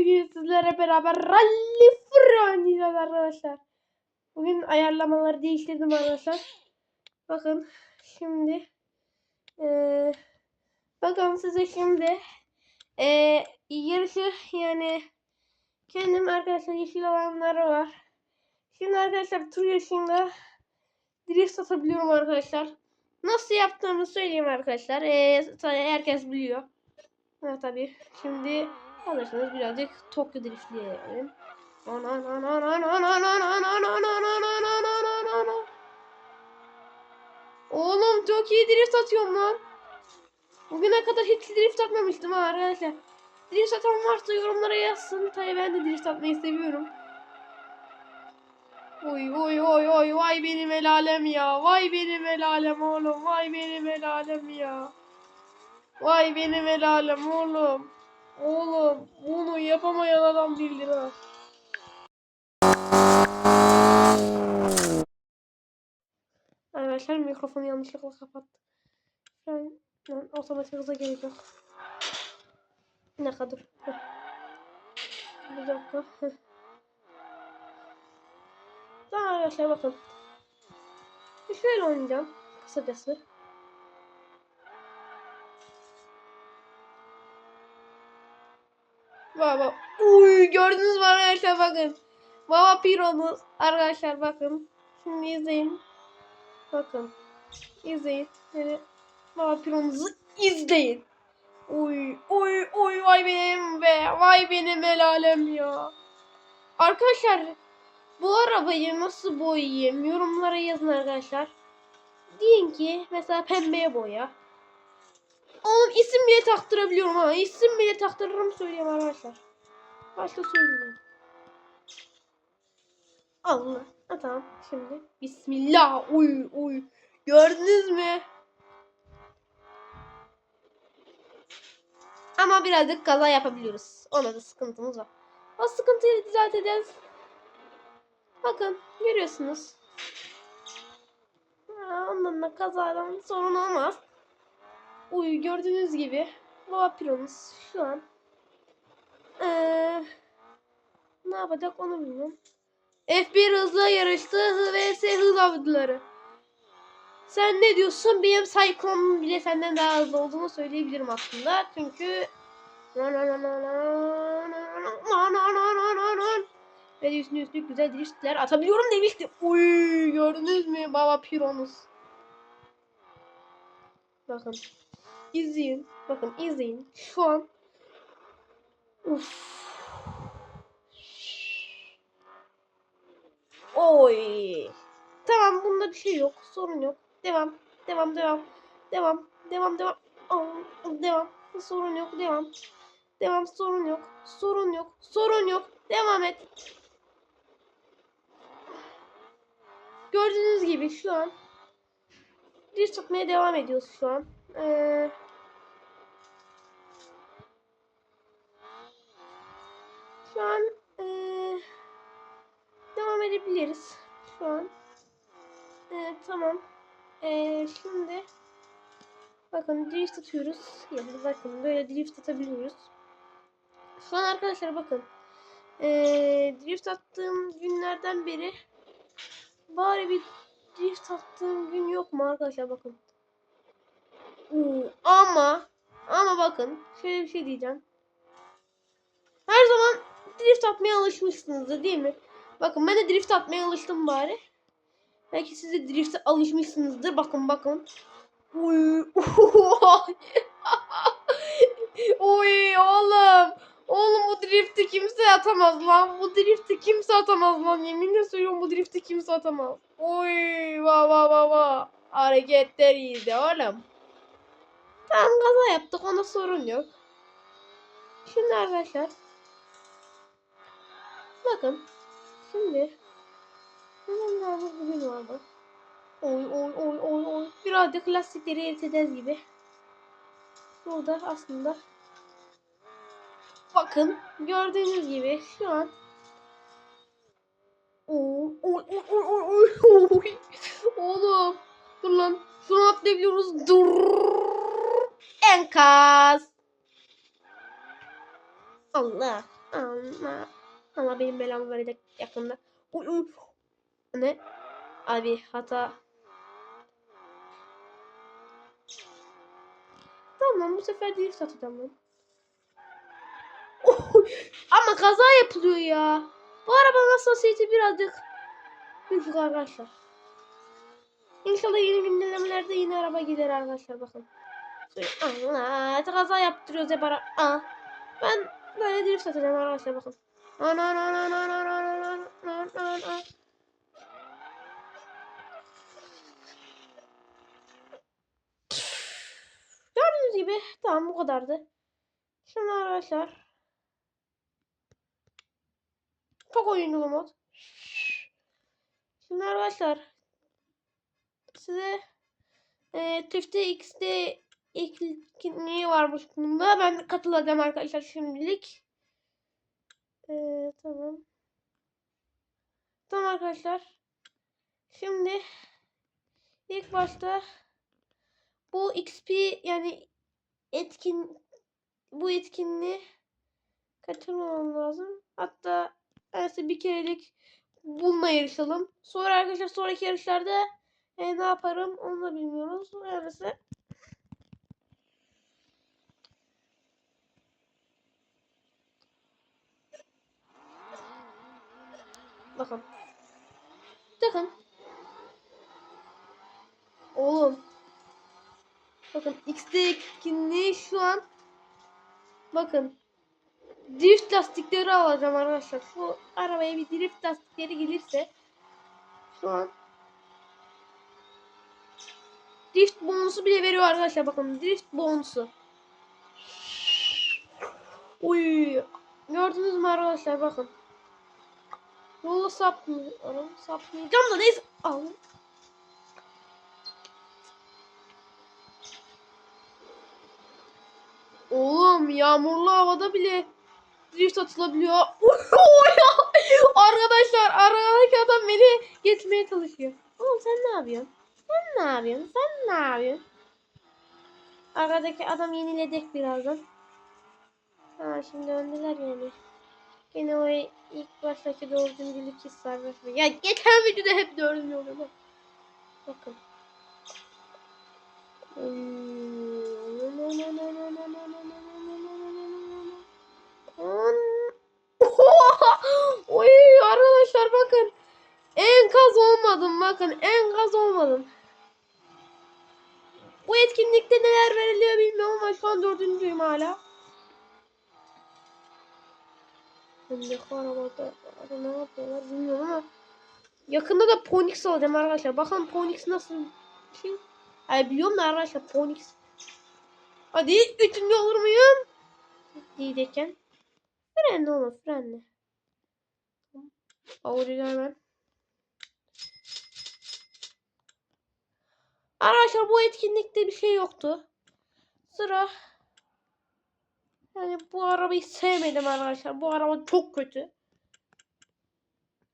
bugün sizlere beraber Rally Fır oynayacağız arkadaşlar. Bugün ayarlamaları değiştirdim arkadaşlar. Bakın şimdi eee bakın size şimdi eee yarışı yani kendim arkadaşlar yeşil alanları var. Şimdi arkadaşlar tur yarışında drift atabiliyorum arkadaşlar. Nasıl yaptığımı söyleyeyim arkadaşlar. Tabii herkes biliyor. Ha tabii. Şimdi alırsanız birazcık Tokyo driftleyelim. Oğlum çok iyi drift atıyorum lan. Bugüne kadar hiç drift atmamıştım arkadaşlar. Drift atan varsa yorumlara yazsın. Tabii ben de drift atmayı seviyorum. Oy oy oy oy vay benim el alem ya. Vay benim el alem oğlum. Vay benim el alem ya. Vay benim el alem oğlum. Oğlum bunu yapamayan adam değildir ha. Arkadaşlar mikrofonu yanlışlıkla kapattım. Ben, ben otomatik hıza gerek yok. Dakika dur. Heh. Bir dakika. Tamam arkadaşlar bakın. Şöyle oynayacağım. Kısacası. Baba. Uy gördünüz mü arkadaşlar bakın. Baba piromuz. Arkadaşlar bakın. Şimdi izleyin. Bakın. İzleyin. Yani baba piromuzu izleyin. Uy uy uy vay benim be. Vay benim el alem ya. Arkadaşlar bu arabayı nasıl boyayayım? Yorumlara yazın arkadaşlar. Deyin ki mesela pembeye boya. Oğlum isim bile taktırabiliyorum ha. İsim bile taktırırım söyleyeyim arkadaşlar. Başka söyleyeyim. Allah. Ha, tamam. Şimdi. Bismillah. Uy uy. Gördünüz mü? Ama birazcık kaza yapabiliyoruz. Ona da sıkıntımız var. O sıkıntıyı düzelteceğiz. Bakın görüyorsunuz. Ha, ondan da kazadan sorun olmaz. Uy gördüğünüz gibi Vapiromuz şu an ee, ne yapacak onu bilmiyorum. F1 hızla yarıştı vs hız avcıları. Sen ne diyorsun? Benim Cyclone bile senden daha hızlı olduğunu söyleyebilirim aslında. Çünkü ve üstüne üstlük güzel driftler atabiliyorum demişti. Uy gördünüz mü baba pironuz. Bakın. İzleyin. Bakın izleyin. Şu an Uf. Oy. Tamam bunda bir şey yok. Sorun yok. Devam. Devam devam. Devam. Devam devam. Devam. Sorun yok. Devam. Devam sorun yok. Sorun yok. Sorun yok. Devam et. Gördüğünüz gibi şu an bir tutmaya devam ediyoruz şu an. Ee, şu an ee, devam edebiliriz. Şu an. Ee, tamam. Ee, şimdi bakın drift atıyoruz. Yani bakın böyle drift atabiliyoruz. Şu an arkadaşlar bakın. Ee, drift attığım günlerden beri bari bir drift attığım gün yok mu arkadaşlar bakın. Ama ama bakın şöyle bir şey diyeceğim. Her zaman drift atmaya alışmışsınızdır değil mi? Bakın ben de drift atmaya alıştım bari. Belki siz de drift'e alışmışsınızdır. Bakın bakın. Uy. Uy oğlum. Oğlum bu drift'i kimse atamaz lan. Bu drift'i kimse atamaz lan. Yeminle söylüyorum bu drift'i kimse atamaz. Uy va va va va. Hareketler iyiydi oğlum. Tamam kaza yaptık ona sorun yok. Şimdi arkadaşlar. Bakın. Şimdi. Bugün vardı. Oy oy oy oy oy. Birazcık lastikleri eriteceğiz gibi. Burada aslında. Bakın gördüğünüz gibi şu an. Oy oy oy oy oy oy. Oğlum. Dur lan. Şunu atlayabiliyoruz. Dur. Enkaz. Allah. Ama, ama benim belamı verecek yakında. Uy, uy. Ne? Abi hata. Tamam bu sefer değil satacağım ben. Oh, ama kaza yapılıyor ya. Bu arabanın hassasiyeti birazcık düşük arkadaşlar. İnşallah yeni güncellemelerde yine araba gider arkadaşlar bakın. Allah kaza yaptırıyoruz hep ara. Aa, ben böyle drift atacağım arkadaşlar bakın. Ana ana ana ana ana ana ana ana ana. Gördüğünüz gibi tamam bu kadardı. Şimdi arkadaşlar çok oyunculu mod. Şimdi arkadaşlar size e, Tifte X'de etkinliği varmış bunda. Ben katılacağım arkadaşlar şimdilik. E, tamam. Tamam arkadaşlar. Şimdi ilk başta bu XP yani etkin bu etkinliği kaçırmamam lazım. Hatta size bir kerelik bununla yarışalım. Sonra arkadaşlar sonraki yarışlarda e, ne yaparım onu da bilmiyoruz. Öyleyse Bakın. Bakın. Oğlum. Bakın XD etkinliği şu an bakın drift lastikleri alacağım arkadaşlar. Şu arabaya bir drift lastikleri gelirse şu an drift bonusu bile veriyor arkadaşlar. Bakın drift bonusu. Uy. Gördünüz mü arkadaşlar bakın. Yola sapmıyorum. Sapmayacağım da neyse. Al. Oğlum yağmurlu havada bile drift atılabiliyor. Arkadaşlar aradaki adam beni geçmeye çalışıyor. Oğlum sen ne yapıyorsun? Sen ne yapıyorsun? Sen ne yapıyorsun? Aradaki adam yenilecek birazdan. Ha şimdi öndeler yani. Yine o ilk baştaki dördüncülük hissi arkadaşlar. Ya geçen videoda hep dördüncü oluyor bak. Bakın. Oy arkadaşlar bakın. Enkaz olmadım bakın. Enkaz olmadım. Bu etkinlikte neler veriliyor bilmiyorum ama şu an dördüncüyüm hala. Öndeki arabada arada ne yapıyorlar bilmiyorum ama yakında da Ponix alacağım arkadaşlar. Bakalım Ponix nasıl bir şey. Ay biliyorum da arkadaşlar Ponix. Hadi üçüncü olur muyum? Diyecekken. Frenle oğlum frenle. Avucuyu hemen. Arkadaşlar bu etkinlikte bir şey yoktu. Sıra yani bu arabayı sevmedim arkadaşlar. Bu araba çok kötü.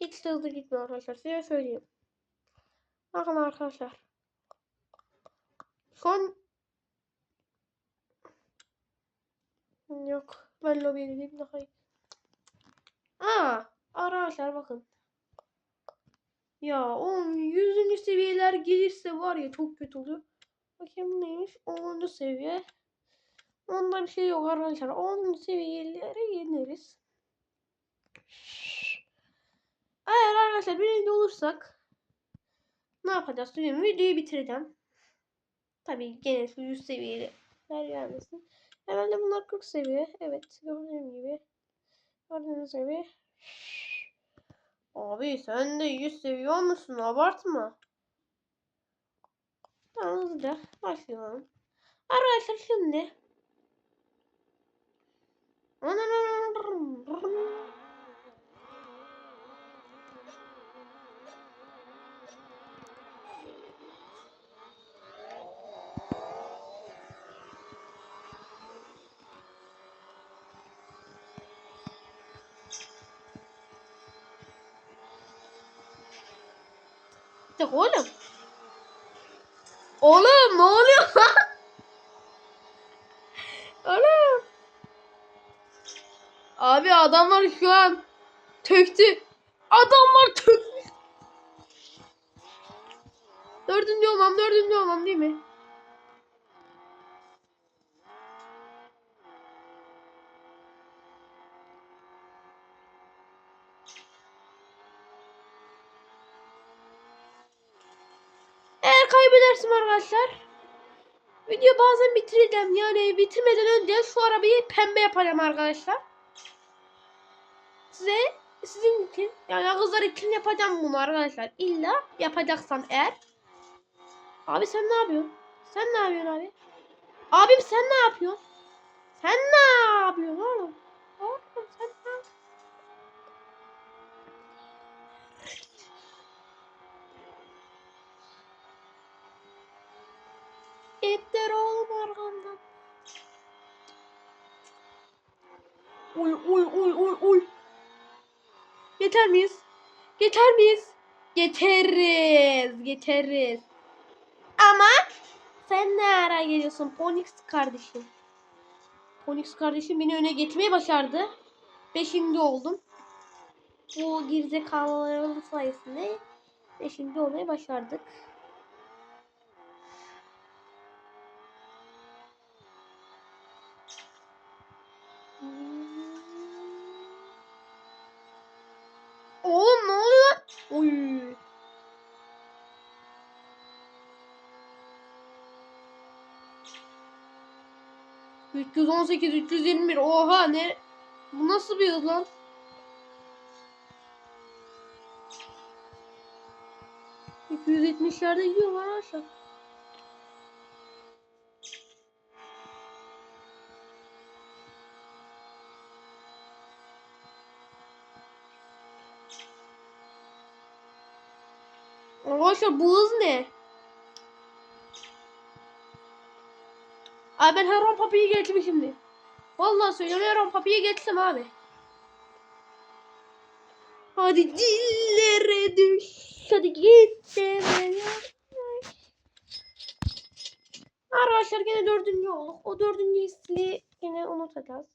Hiç de hızlı gitmiyor arkadaşlar. Size söyleyeyim. Bakın arkadaşlar. Son Yok. Ben lobiye gideyim daha iyi. Aa, arkadaşlar bakın. Ya 10 100. seviyeler gelirse var ya çok kötü oluyor. Bakayım neymiş? 10. seviye. Onda bir şey yok arkadaşlar. 10. seviyeleri yeneriz. Eğer arkadaşlar birinci olursak ne yapacağız? Söyleyeyim. Videoyu bitireceğim. Tabii gene şu 100 seviyeli her gelmesin. Herhalde bunlar 40 seviye. Evet gördüğüm gibi. Gördüğünüz gibi. Abi sen de 100 seviye olmuşsun abartma. Tamam hızlıca başlayalım. Arkadaşlar şimdi Tek oğlum. Oğlum ne oluyor oğlum. Abi adamlar şu an töktü. Adamlar töktü. Dördüncü olmam, dördüncü olmam değil mi? Eğer kaybedersem arkadaşlar video bazen bitireceğim. Yani bitirmeden önce şu arabayı pembe yapacağım arkadaşlar. Size sizin için yani kızlar için yapacağım bunu arkadaşlar. İlla yapacaksam eğer. Abi sen ne yapıyorsun? Sen ne yapıyorsun abi? Abim sen ne yapıyorsun? Sen ne yapıyorsun oğlum? Oğlum sen ne yapıyorsun? İttir oğlum arkamdan. Uy uy uy uy uy. Yeter miyiz? Yeter miyiz? Yeteriz. Yeteriz. Ama sen ne ara geliyorsun Ponix kardeşim? Ponix kardeşim beni öne geçmeyi başardı. Beşinci oldum. Bu gerizekalıların sayesinde beşinci olmayı başardık. Oğlum ne oluyor? Oy. ...318, 321. Oha ne? Bu nasıl bir hız lan? ...270'lerde gidiyor lan aşağı. Arkadaşlar bu hız ne? Abi ben Heron Papi'yi geçtim şimdi. Vallahi söylüyorum Heron Papi'yi geçtim abi. Hadi dillere düş. Hadi git deme yaklaş. Arkadaşlar gene dördüncü olduk. O dördüncü hissi yine unutacağız.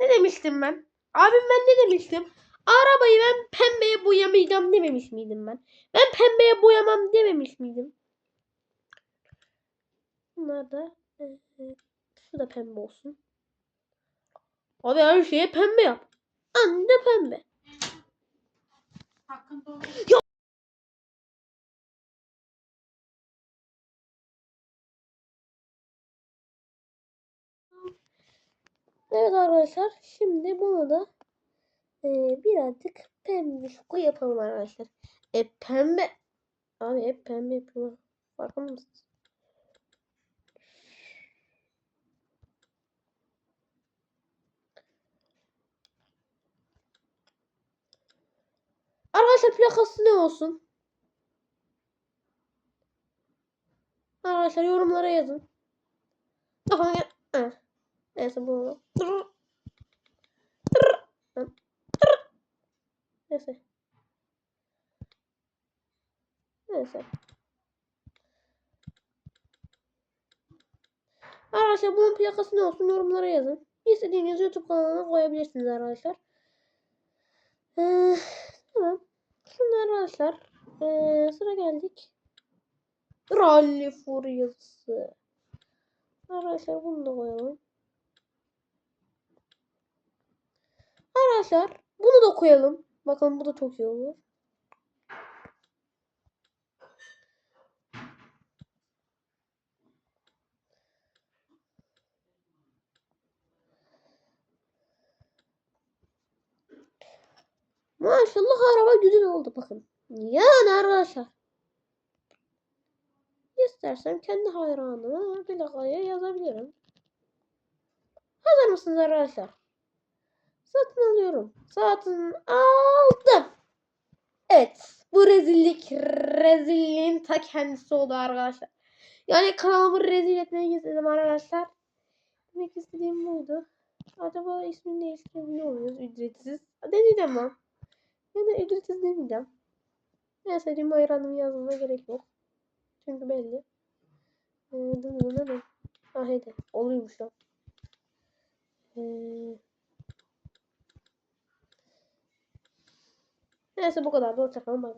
Ne demiştim ben? Abim ben ne demiştim? Arabayı ben pembeye boyamayacağım dememiş miydim ben? Ben pembeye boyamam dememiş miydim? Bunlar da e, e, şu da pembe olsun. Abi her şeye pembe yap. Anne pembe. Doğru. Evet arkadaşlar şimdi bunu da e, birazcık pembe şoku yapalım arkadaşlar. E pembe. Abi hep pembe yapıyorlar. Farkında mısınız? Arkadaşlar plakası ne olsun? Arkadaşlar yorumlara yazın. Kafana gel. Neyse bu. Tırr. Neyse. Neyse. Arkadaşlar bunun plakası ne olsun yorumlara yazın. İstediğiniz YouTube kanalına koyabilirsiniz arkadaşlar. Ee, arkadaşlar ee, sıra geldik. Rally furyası. Arkadaşlar bunu da koyalım. Arkadaşlar bunu da koyalım. Bakalım bu da çok iyi olur. Maşallah araba güzel oldu bakın. Yani arkadaşlar. İstersem kendi hayranımı plakaya yazabilirim. Hazır mısınız arkadaşlar? Satın alıyorum. Satın aldım. Evet. Bu rezillik rezilliğin ta kendisi oldu arkadaşlar. Yani kanalımı rezil etmek istedim arkadaşlar. Demek istediğim buydu. Acaba ismini değiştirebiliyor muyuz? Ücretsiz. Deneyeceğim lan. Yani ücretsiz demeyeceğim. Neyse Limbo Eran'ın yazmama gerek yok. Çünkü belli. Ee, dur dur dur. Ah hadi. Oluyormuş lan. Ee, neyse bu kadar. Hoşçakalın. Bay.